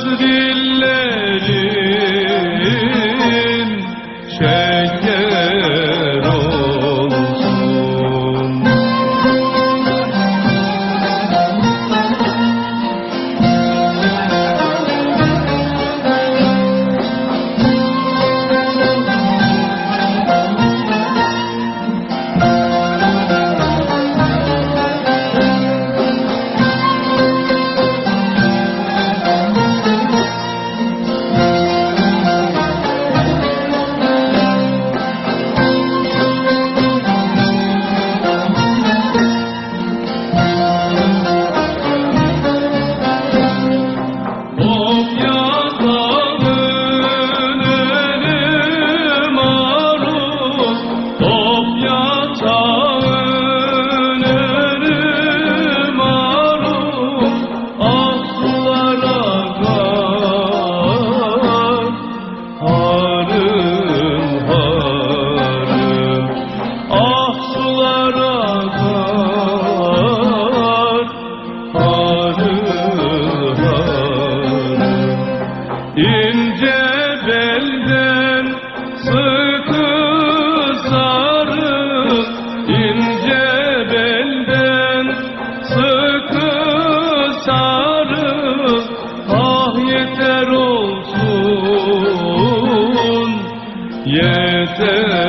Yaz dillerin şeker. İnce belden sıkı sarı ince belden sıkı sarı. Ah yeter olsun yeter